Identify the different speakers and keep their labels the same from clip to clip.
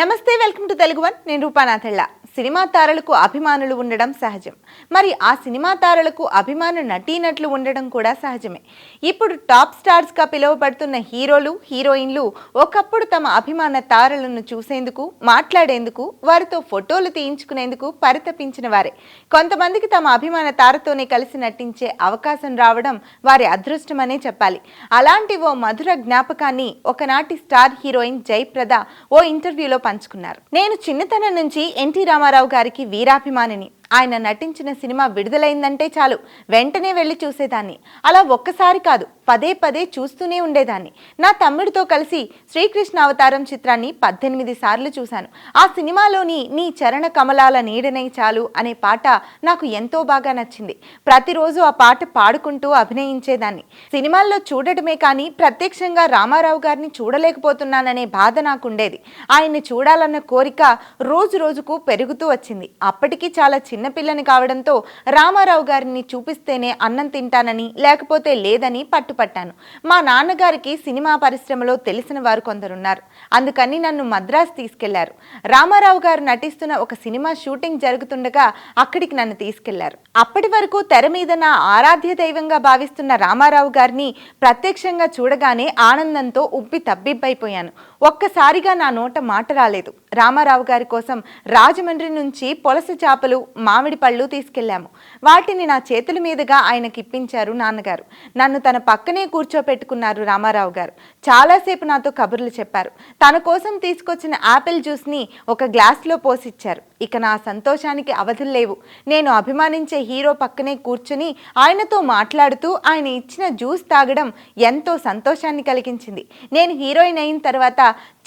Speaker 1: నమస్తే welcome to Telugu one. నేను రూపానాథెళ్ళ cinema తారలకు అభిమానులు ఉండడం సహజం. మరి ఆ సినిమా తారలకు అభిమాన నటీనట్లు ఉండడం కూడా సహజమే. ఇప్పుడు టాప్ స్టార్స్గా పిలువబడుతున్న హీరోలు హీరోయిన్లు ఒకప్పుడు తమ అభిమాన తారలను చూసేందుకు మాట్లాడేందుకు వారితో ఫోటోలు తీయించుకునేందుకు పరితపించిన వారే. కొంతమందికి తమ అభిమాన తారతోనే కలిసి నటించే అవకాశం రావడం వారి అదృష్టమనే చెప్పాలి. అలాంటి ఓ మధుర జ్ఞాపకాన్ని ఒకనాటి స్టార్ హీరోయిన్ జయప్రద ఓ ఇంటర్వ్యూలో పంచుకున్నారు. నేను చిన్నతనం నుంచి ఎన్టీ రామారావు గారికి వీరాభిమానిని ఆయన నటించిన సినిమా విడుదలైందంటే చాలు. వెంటనే వెళ్ళి చూసేదాన్ని. అలా ఒక్కసారి కాదు పదే పదే చూస్తూనే ఉండేదాన్ని. నా తమ్ముడితో కలిసి శ్రీకృష్ణ అవతారం చిత్రాన్ని పద్దెనిమిది సార్లు చూశాను. ఆ సినిమాలోని నీ చరణ కమలాల నీడనై చాలు అనే పాట నాకు ఎంతో బాగా నచ్చింది. ప్రతిరోజు ఆ పాట పాడుకుంటూ అభినయించేదాన్ని. సినిమాల్లో చూడటమే కానీ ప్రత్యక్షంగా రామారావు గారిని చూడలేకపోతున్నాననే బాధ నాకుండేది. ఆయన్ని చూడాలన్న కోరిక రోజు రోజుకు పెరుగుతూ వచ్చింది. అప్పటికి చాలా చిన్నపిల్లని కావడంతో రామారావు గారిని చూపిస్తేనే అన్నం తింటానని లేకపోతే లేదని పట్టుపట్టాను. మా నాన్నగారికి సినిమా పరిశ్రమలో తెలిసిన వారు కొందరున్నారు. అందుకని నన్ను మద్రాసు తీసుకెళ్ళారు. రామారావు గారు నటిస్తున్న ఒక సినిమా షూటింగ్ జరుగుతుండగా అక్కడికి నన్ను తీసుకెళ్ళారు. అప్పటి వరకు తెర మీద నా ఆరాధ్య దైవంగా భావిస్తున్న రామారావు గారిని ప్రత్యక్షంగా చూడగానే ఆనందంతో ఉబ్బి తబ్బిబ్బైపోయాను. ఒక్కసారిగా నా నోట మాట రాలేదు. రామారావు గారి కోసం రాజమండ్రి నుంచి పొలస చేపలు మామిడి పళ్ళు తీసుకెళ్ళాము వాటిని నా చేతుల మీదుగా ఆయనకి ఇప్పించారు నాన్నగారు. నన్ను తన పక్కనే కూర్చోపెట్టుకున్నారు రామారావు గారు. చాలాసేపు నాతో కబుర్లు చెప్పారు. తన కోసం తీసుకొచ్చిన యాపిల్ జ్యూస్ని ఒక గ్లాస్లో పోసిచ్చారు. ఇక నా సంతోషానికి అవధులు లేవు. నేను అభిమానించే హీరో పక్కనే కూర్చుని ఆయనతో మాట్లాడుతూ ఆయన ఇచ్చిన జ్యూస్ తాగడం ఎంతో సంతోషాన్ని కలిగించింది. నేను హీరోయిన్ అయిన తర్వాత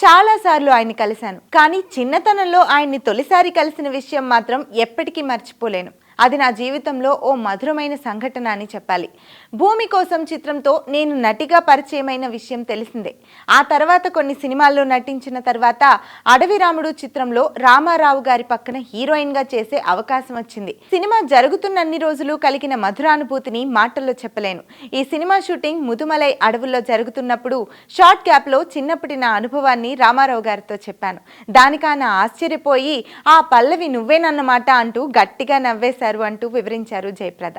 Speaker 1: చాలాసార్లు ఆయన కలిశాను. కానీ చిన్నతనంలో ఆయన్ని తొలిసారి కలిసిన విషయం మాత్రం ఎప్పటికీ మర్చిపోలేను. అది నా జీవితంలో ఓ మధురమైన సంఘటన అని చెప్పాలి. భూమి కోసం చిత్రంతో నేను నటిగా పరిచయమైన విషయం తెలిసిందే. ఆ తర్వాత కొన్ని సినిమాల్లో నటించిన తర్వాత అడవి రాముడు చిత్రంలో రామారావు గారి పక్కన హీరోయిన్గా చేసే అవకాశం వచ్చింది. సినిమా జరుగుతున్నన్ని రోజులు కలిగిన మధురానుభూతిని మాటల్లో చెప్పలేను. ఈ సినిమా షూటింగ్ ముదుమలై అడవుల్లో జరుగుతున్నప్పుడు షార్ట్ క్యాప్లో చిన్నప్పటి నా అనుభవాన్ని రామారావు గారితో చెప్పాను. దానికాన ఆశ్చర్యపోయి ఆ పల్లవి నువ్వేనన్నమాట అంటూ గట్టిగా చేశారు అంటూ వివరించారు జయప్రద.